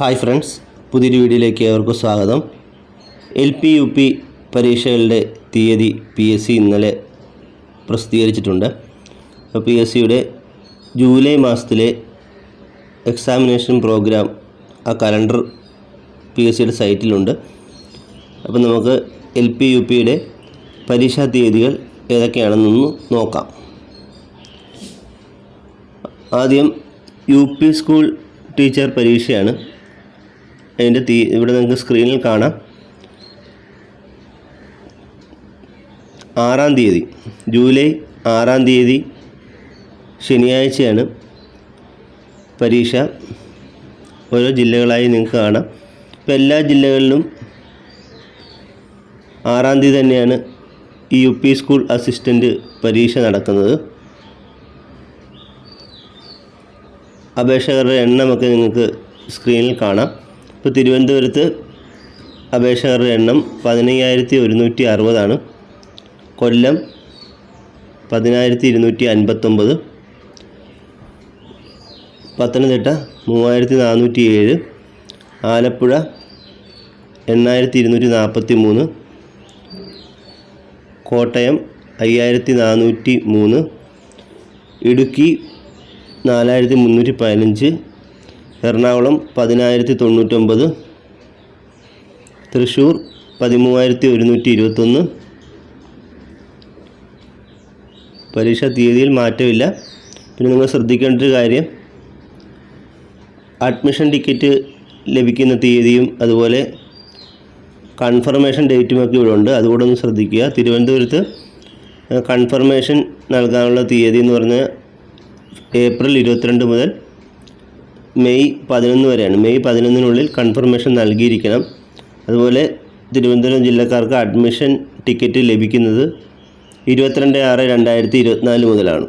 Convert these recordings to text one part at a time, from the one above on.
Hi friends പുതിയൊരു വീഡിയോയിലേക്ക് ഏവർക്കും സ്വാഗതം. എൽ പി യു പി പരീക്ഷകളുടെ തീയതി പി എസ് സി ഇന്നലെ പ്രസിദ്ധീകരിച്ചിട്ടുണ്ട്. പി എസ് സിയുടെ ജൂലൈ മാസത്തിലെ എക്സാമിനേഷൻ പ്രോഗ്രാം ആ കലണ്ടർ പി എസ് സിയുടെ സൈറ്റിലുണ്ട്. അപ്പോൾ നമുക്ക് എൽ പി യു പിയുടെ പരീക്ഷാ തീയതികൾ ഏതൊക്കെയാണെന്നൊന്ന് നോക്കാം. ആദ്യം യു പി സ്കൂൾ ടീച്ചർ പരീക്ഷയാണ്. അതിന്റെ തീ ഇവിടെ നിങ്ങൾക്ക് സ്ക്രീനിൽ കാണാം. ആറാം തീയതി ജൂലൈ ആറാം തീയതി ശനിയാഴ്ചയാണ് പരീക്ഷ. ഓരോ ജില്ലകളായി നിങ്ങൾക്ക് കാണാം. ഇപ്പോൾ എല്ലാ ജില്ലകളിലും ആറാം തീയതി തന്നെയാണ് ഈ യു പി സ്കൂൾ അസിസ്റ്റന്റ് പരീക്ഷ നടക്കുന്നത്. അപേക്ഷകരുടെ എണ്ണമൊക്കെ നിങ്ങൾക്ക് സ്ക്രീനിൽ കാണാം. ഇപ്പോൾ തിരുവനന്തപുരത്ത് അപേക്ഷകരുടെ എണ്ണം പതിനയ്യായിരത്തി ഒരുന്നൂറ്റി അറുപതാണ് കൊല്ലം പതിനായിരത്തി ഇരുന്നൂറ്റി അൻപത്തൊമ്പത് പത്തനംതിട്ട മൂവായിരത്തി നാനൂറ്റി ഏഴ് ആലപ്പുഴ എണ്ണായിരത്തി ഇരുന്നൂറ്റി നാൽപ്പത്തി മൂന്ന് കോട്ടയം അയ്യായിരത്തി നാനൂറ്റി മൂന്ന് ഇടുക്കി നാലായിരത്തി മുന്നൂറ്റി പതിനഞ്ച് എറണാകുളം പതിനായിരത്തി തൊണ്ണൂറ്റൊമ്പത് തൃശ്ശൂർ പതിമൂവായിരത്തി ഒരുന്നൂറ്റി ഇരുപത്തൊന്ന് പരീക്ഷ തീയതിയിൽ മാറ്റമില്ല. പിന്നെ നിങ്ങൾ ശ്രദ്ധിക്കേണ്ട ഒരു കാര്യം അഡ്മിഷൻ ടിക്കറ്റ് ലഭിക്കുന്ന തീയതിയും അതുപോലെ കൺഫർമേഷൻ ഡേറ്റുമൊക്കെ ഇവിടെ ഉണ്ട്. അതുകൂടെ ഒന്ന് ശ്രദ്ധിക്കുക. തിരുവനന്തപുരത്ത് കൺഫർമേഷൻ നൽകാനുള്ള തീയതി എന്ന് പറഞ്ഞാൽ ഏപ്രിൽ ഇരുപത്തിരണ്ട് മുതൽ മെയ് പതിനൊന്ന് വരെയാണ്. മെയ് പതിനൊന്നിനുള്ളിൽ കൺഫർമേഷൻ നൽകിയിരിക്കണം. അതുപോലെ തിരുവനന്തപുരം ജില്ലക്കാർക്ക് അഡ്മിഷൻ ടിക്കറ്റ് ലഭിക്കുന്നത് ഇരുപത്തിരണ്ട് ആറ് രണ്ടായിരത്തി ഇരുപത്തിനാല് മുതലാണ്.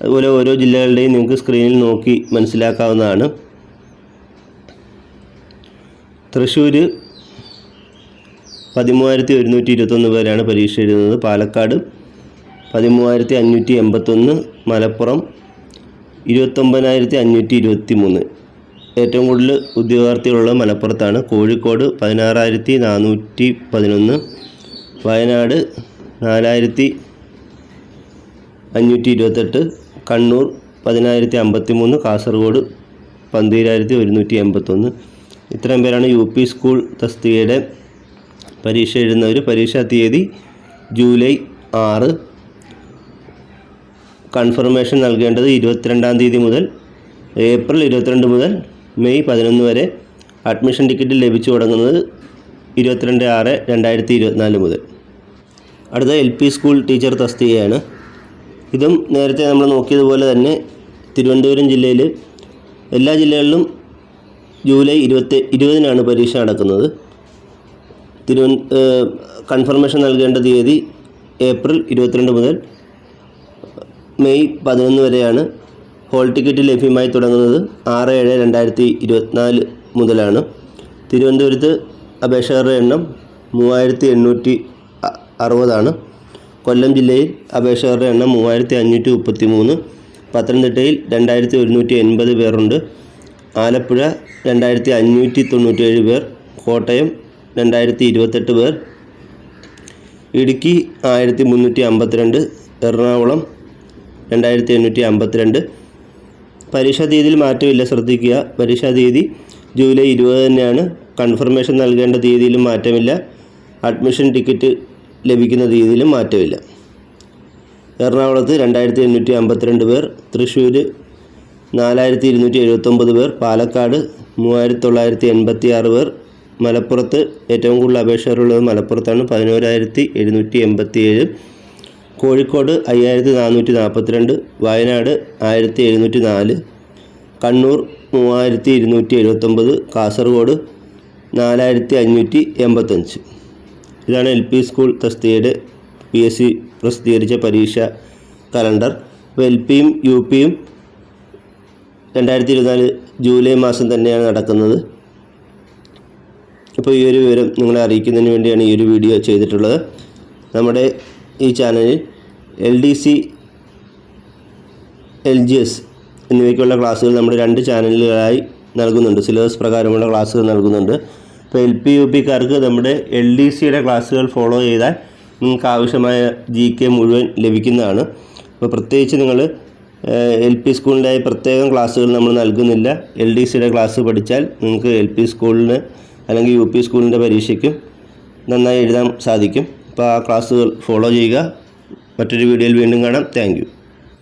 അതുപോലെ ഓരോ ജില്ലകളുടെയും നിങ്ങൾക്ക് സ്ക്രീനിൽ നോക്കി മനസ്സിലാക്കാവുന്നതാണ്. തൃശ്ശൂർ പതിമൂവായിരത്തി ഒരുന്നൂറ്റി ഇരുപത്തൊന്ന് പേരാണ് പരീക്ഷ എഴുതുന്നത്. പാലക്കാട് പതിമൂവായിരത്തി അഞ്ഞൂറ്റി എൺപത്തൊന്ന് മലപ്പുറം ഇരുപത്തൊമ്പതിനായിരത്തി അഞ്ഞൂറ്റി ഇരുപത്തി മൂന്ന് ഏറ്റവും കൂടുതൽ ഉദ്യോഗാർത്ഥികളുള്ളത് മലപ്പുറത്താണ്. കോഴിക്കോട് പതിനാറായിരത്തി നാനൂറ്റി പതിനൊന്ന് വയനാട് നാലായിരത്തി അഞ്ഞൂറ്റി ഇരുപത്തെട്ട് കണ്ണൂർ പതിനായിരത്തി അമ്പത്തി മൂന്ന് കാസർഗോഡ് പന്തീരായിരത്തി ഒരുന്നൂറ്റി എൺപത്തൊന്ന് ഇത്രയും പേരാണ് യു പി സ്കൂൾ തസ്തികയുടെ പരീക്ഷ എഴുതുന്നവർ പരീക്ഷാ തീയതി ജൂലൈ ആറ് കൺഫർമേഷൻ നൽകേണ്ടത് ഇരുപത്തിരണ്ടാം തീയതി മുതൽ ഏപ്രിൽ ഇരുപത്തിരണ്ട് മുതൽ മെയ് പതിനൊന്ന് വരെ അഡ്മിഷൻ ടിക്കറ്റ് ലഭിച്ചു തുടങ്ങുന്നത് ഇരുപത്തിരണ്ട് ആറ് രണ്ടായിരത്തി ഇരുപത്തിനാല് മുതൽ. അടുത്ത എൽ പി സ്കൂൾ ടീച്ചർ തസ്തികയാണ്. ഇതും നേരത്തെ നമ്മൾ നോക്കിയതുപോലെ തന്നെ തിരുവനന്തപുരം ജില്ലയിൽ എല്ലാ ജില്ലകളിലും ജൂലൈ ഇരുപത്തി ഇരുപതിനാണ് പരീക്ഷ നടക്കുന്നത്. തിരുവന കൺഫർമേഷൻ നൽകേണ്ട തീയതി ഏപ്രിൽ ഇരുപത്തിരണ്ട് മുതൽ മെയ് പതിനൊന്ന് വരെയാണ് ഹോൾ ടിക്കറ്റ് ലഭ്യമായി തുടങ്ങുന്നത് ആറ് ഏഴ് രണ്ടായിരത്തി ഇരുപത്തിനാല് മുതലാണ്. തിരുവനന്തപുരത്ത് അപേക്ഷകരുടെ എണ്ണം മൂവായിരത്തി എണ്ണൂറ്റി അറുപതാണ്. കൊല്ലം ജില്ലയിൽ അപേക്ഷകരുടെ എണ്ണം മൂവായിരത്തി അഞ്ഞൂറ്റി മുപ്പത്തി മൂന്ന് പത്തനംതിട്ടയിൽ രണ്ടായിരത്തി ഒരുന്നൂറ്റി എൺപത് പേരുണ്ട്. ആലപ്പുഴ രണ്ടായിരത്തി അഞ്ഞൂറ്റി തൊണ്ണൂറ്റേഴ് പേർ. കോട്ടയം രണ്ടായിരത്തി ഇരുപത്തെട്ട് പേർ. ഇടുക്കി ആയിരത്തി മുന്നൂറ്റി അമ്പത്തിരണ്ട്. എറണാകുളം രണ്ടായിരത്തി എണ്ണൂറ്റി അമ്പത്തിരണ്ട് പരീക്ഷാ തീയതിയിൽ മാറ്റമില്ല ശ്രദ്ധിക്കുക. പരീക്ഷാ തീയതി ജൂലൈ ഇരുപത് തന്നെയാണ്. കൺഫർമേഷൻ നൽകേണ്ട തീയതിയിലും മാറ്റമില്ല. അഡ്മിഷൻ ടിക്കറ്റ് ലഭിക്കുന്ന തീയതിയിലും മാറ്റമില്ല. എറണാകുളത്ത് രണ്ടായിരത്തി എണ്ണൂറ്റി അമ്പത്തിരണ്ട് പേർ തൃശ്ശൂർ നാലായിരത്തി ഇരുന്നൂറ്റി എഴുപത്തൊമ്പത് പേർ പാലക്കാട് മൂവായിരത്തി തൊള്ളായിരത്തി എൺപത്തി ആറ് പേർ മലപ്പുറത്ത് ഏറ്റവും കൂടുതൽ അപേക്ഷകരുള്ളത് മലപ്പുറത്താണ് പതിനോരായിരത്തി എഴുന്നൂറ്റി എൺപത്തി ഏഴ് കോഴിക്കോട് അയ്യായിരത്തി നാനൂറ്റി നാൽപ്പത്തിരണ്ട് വയനാട് ആയിരത്തി എഴുന്നൂറ്റി നാല് കണ്ണൂർ മൂവായിരത്തി ഇരുന്നൂറ്റി എഴുപത്തൊമ്പത് കാസർഗോഡ് നാലായിരത്തി അഞ്ഞൂറ്റി എൺപത്തഞ്ച്. ഇതാണ് എൽ പി സ്കൂൾ തസ്തികയുടെ പി എസ് സി പ്രസിദ്ധീകരിച്ച പരീക്ഷ കലണ്ടർ. അപ്പോൾ എൽ പിയും യു പിയും രണ്ടായിരത്തി ഇരുപത്തിനാല് ജൂലൈ മാസം തന്നെയാണ് നടക്കുന്നത്. അപ്പോൾ ഈ ഒരു വിവരം നിങ്ങളെ അറിയിക്കുന്നതിന് വേണ്ടിയാണ് ഈ ഒരു വീഡിയോ ചെയ്തിട്ടുള്ളത്. നമ്മുടെ ഈ ചാനലിൽ L D C L G S എന്നിവയ്ക്കുള്ള ക്ലാസ്സുകൾ നമ്മുടെ രണ്ട് ചാനലുകളായി നൽകുന്നുണ്ട്. സിലബസ് പ്രകാരമുള്ള ക്ലാസ്സുകൾ നൽകുന്നുണ്ട്. അപ്പോൾ എൽ പി യു പിക്കാർക്ക് നമ്മുടെ എൽ ഡി സിയുടെ ക്ലാസ്സുകൾ ഫോളോ ചെയ്താൽ നിങ്ങൾക്ക് ആവശ്യമായ ജി കെ മുഴുവൻ ലഭിക്കുന്നതാണ്. അപ്പോൾ പ്രത്യേകിച്ച് നിങ്ങൾ എൽ പി സ്കൂളിന്റെ പ്രത്യേകം ക്ലാസ്സുകൾ നമ്മൾ നൽകുന്നില്ല. എൽ ഡി സിയുടെ ക്ലാസ് പഠിച്ചാൽ നിങ്ങൾക്ക് എൽ പി സ്കൂളിന് അല്ലെങ്കിൽ യു പി സ്കൂളിന്റെ പരീക്ഷയ്ക്കും നന്നായി എഴുതാൻ സാധിക്കും. അപ്പോൾ ആ ക്ലാസ്സുകൾ ഫോളോ ചെയ്യുക. മറ്റൊരു വീഡിയോയിൽ വീണ്ടും കാണാം. താങ്ക്